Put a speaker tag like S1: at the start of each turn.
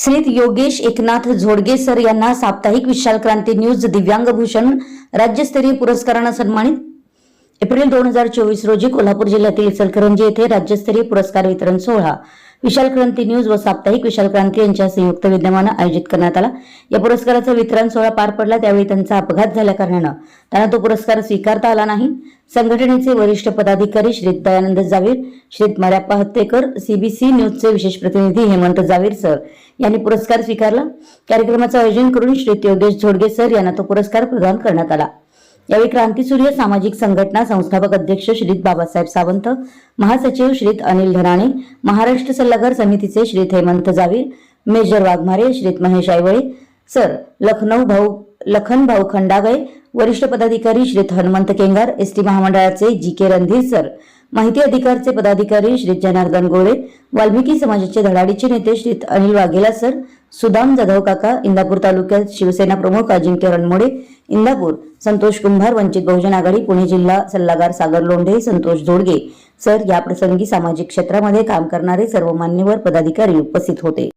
S1: श्रीत Yogesh Eknath Zodge sir यांना साप्ताहिक विशाल क्रांती news दिव्यांग भूषण राज्यस्तरीय पुरस्कारानं सन्मानित एप्रिल दोन हजार चोवीस रोजी कोल्हापूर जिल्ह्यातील इचलकरंजी येथे राज्यस्तरीय पुरस्कार वितरण सोहळा विशाल क्रांती न्यूज व साप्ताहिक विशाल क्रांती यांच्या संयुक्त विद्यमानं आयोजित करण्यात आला. या पुरस्काराचा वितरण सोहळा पार पडला त्यावेळी त्यांचा अपघात झाल्या कारणानं. त्यांना तो पुरस्कार स्वीकारता आला नाही. संघटनेचे वरिष्ठ पदाधिकारी श्री दयानंद जावीर श्री मर्याप्पा हत्तेकर सीबीसी न्यूजचे विशेष प्रतिनिधी हेमंत जावीर सर यांनी पुरस्कार स्वीकारला. कार्यक्रमाचं आयोजन करून श्री योगेश झोडगे सर यांना तो पुरस्कार प्रदान करण्यात आला. यावेळी क्रांतीसूर्य सामाजिक संघटना संस्थापक अध्यक्ष श्रीत बाबासाहेब सावंत महासचिव श्रीत अनिल धनाणे महाराष्ट्र सल्लागार समितीचे श्रीत हेमंत जावीर मेजर वाघमारे श्रीत महेश आयवळे सर लखनौ भाऊ लखन भाऊ खंडागळे वरिष्ठ पदाधिकारी श्रीत हनुमंत केंगार एसटी महामंडळाचे जी के रणधीर सर माहिती अधिकारचे पदाधिकारी श्री जनार्दन गोळे वाल्मिकी समाजाचे धडाडीचे नेते श्री अनिल वाघेला सर सुदाम जाधव काका इंदापूर तालुक्यात शिवसेना प्रमुख अजिंक्य रणमोडे इंदापूर संतोष कुंभार वंचित बहुजन आघाडी पुणे जिल्हा सल्लागार सागर लोंढे संतोष धोडगे. सर याप्रसंगी सामाजिक क्षेत्रामध्ये काम करणारे सर्व मान्यवर पदाधिकारी उपस्थित होते.